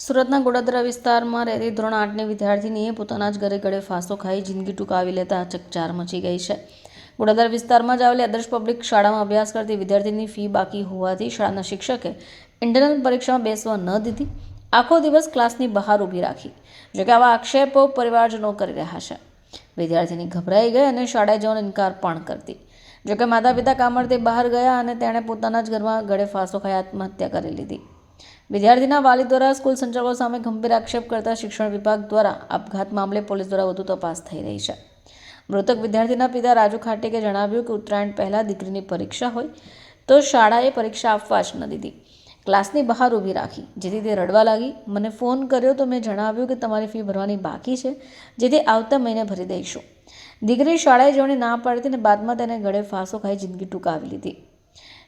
સુરતના ગોડાદરા વિસ્તારમાં રહેતી ધોરણ આઠની વિદ્યાર્થીનીએ પોતાના જ ઘરે ગળે ફાંસો ખાઈ જિંદગી ટૂંકાવી લેતા ચકચાર મચી ગઈ છે. ગોડાદરા વિસ્તારમાં જ આવેલી આદર્શ પબ્લિક શાળામાં અભ્યાસ કરતી વિદ્યાર્થીની ફી બાકી હોવાથી શાળાના શિક્ષકે ઇન્ટરનલ પરીક્ષામાં બેસવા ન દીધી. આખો દિવસ ક્લાસની બહાર ઊભી રાખી. જોકે આવા આક્ષેપો પરિવારજનો કરી રહ્યા છે. વિદ્યાર્થીની ગભરાઈ ગઈ અને શાળાએ જવાનો ઇનકાર પણ કરતી જોકે માતા પિતા કામરથી બહાર ગયા અને તેણે પોતાના જ ઘરમાં ગળે ફાંસો ખાઈ આત્મહત્યા કરી લીધી. વિદ્યાર્થીના વાલી દ્વારા સ્કૂલ સંચાલકો સામે ગંભીર આક્ષેપ કરતા શિક્ષણ વિભાગ દ્વારા આપઘાત મામલે પોલીસ દ્વારા વધુ તપાસ થઈ રહી છે. મૃતક વિદ્યાર્થીના પિતા રાજુ ખાટેકે જણાવ્યું કે ઉત્તરાયણ પહેલાં દીકરીની પરીક્ષા હોય તો શાળાએ પરીક્ષા આપવા જ ન દીધી. ક્લાસની બહાર ઊભી રાખી, જેથી તે રડવા લાગી. મને ફોન કર્યો તો મેં જણાવ્યું કે તમારી ફી ભરવાની બાકી છે, જેથી આવતા મહિને ભરી દઈશું. દીકરી શાળાએ જવાની ના પાડતી અને બાદમાં તેને ગળે ફાંસો ખાઈ જિંદગી ટૂંકાવી લીધી.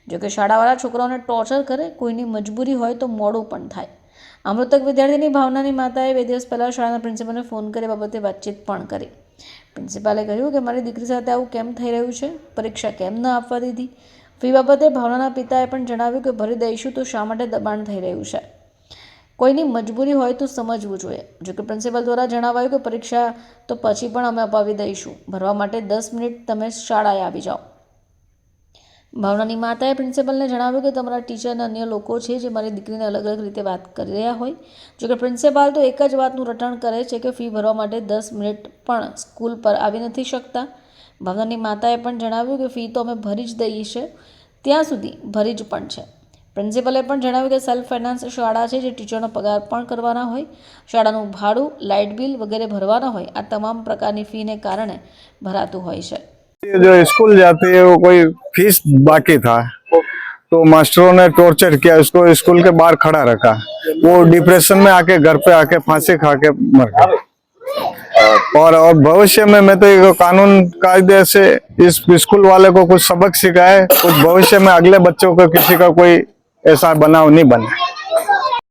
જોકે શાળાવાળા છોકરાઓને ટોર્ચર કરે, કોઈની મજબૂરી હોય તો મોડું પણ થાય. આ મૃતક વિદ્યાર્થીની ભાવનાની માતાએ બે દિવસ પહેલાં શાળાના પ્રિન્સિપલને ફોન કરી બાબતે વાતચીત પણ કરી. પ્રિન્સિપાલે કહ્યું કે, મારી દીકરી સાથે આવું કેમ થઈ રહ્યું છે? પરીક્ષા કેમ ન આપવા દીધી? ફી બાબતે ભાવનાના પિતાએ પણ જણાવ્યું કે, ભરી દઈશું તો શા માટે દબાણ થઈ રહ્યું છે? કોઈની મજબૂરી હોય તો સમજવું જોઈએ. જો કે પ્રિન્સિપલ દ્વારા જણાવાયું કે, પરીક્ષા તો પછી પણ અમે અપાવી દઈશું. ભરવા માટે દસ મિનિટ તમે શાળાએ આવી જાઓ. ભાવનાની માતાએ પ્રિન્સિપલને જણાવ્યું કે તમારા ટીચર અને અન્ય લોકો છે જે મારી દીકરીને અલગ અલગ રીતે વાત કરી રહ્યા હોય. જોકે પ્રિન્સિપાલ તો એક જ વાતનું રટણ કરે છે કે ફી ભરવા માટે દસ મિનિટ પણ સ્કૂલ પર આવી નથી શકતા. ભાવનાની માતાએ પણ જણાવ્યું કે ફી તો અમે ભરી જ દઈએ છીએ. ત્યાં સુધી ભરી જ પણ છે. પ્રિન્સિપલે પણ જણાવ્યું કે સેલ્ફ ફાઇનાન્સ શાળા છે જે ટીચરનો પગાર પણ કરવાના હોય. શાળાનું ભાડું, લાઇટ બિલ વગેરે ભરવાના હોય. આ તમામ પ્રકારની ફીને કારણે ભરાતું હોય છે. જો સ્કૂલ જાતે એવો કોઈ फ़ीस बाकी था। तो मास्टरों ने टॉर्चर किया, उसको स्कूल के बाहर खड़ा रखा। वो डिप्रेशन में आके घर पे आके फांसी खा के मर गया। और और भविष्य में मैं तो ये कानून कायदे से इस स्कूल वाले को कुछ सबक सिखाए, कुछ भविष्य में अगले बच्चों को किसी का कोई ऐसा बनाव नहीं बने।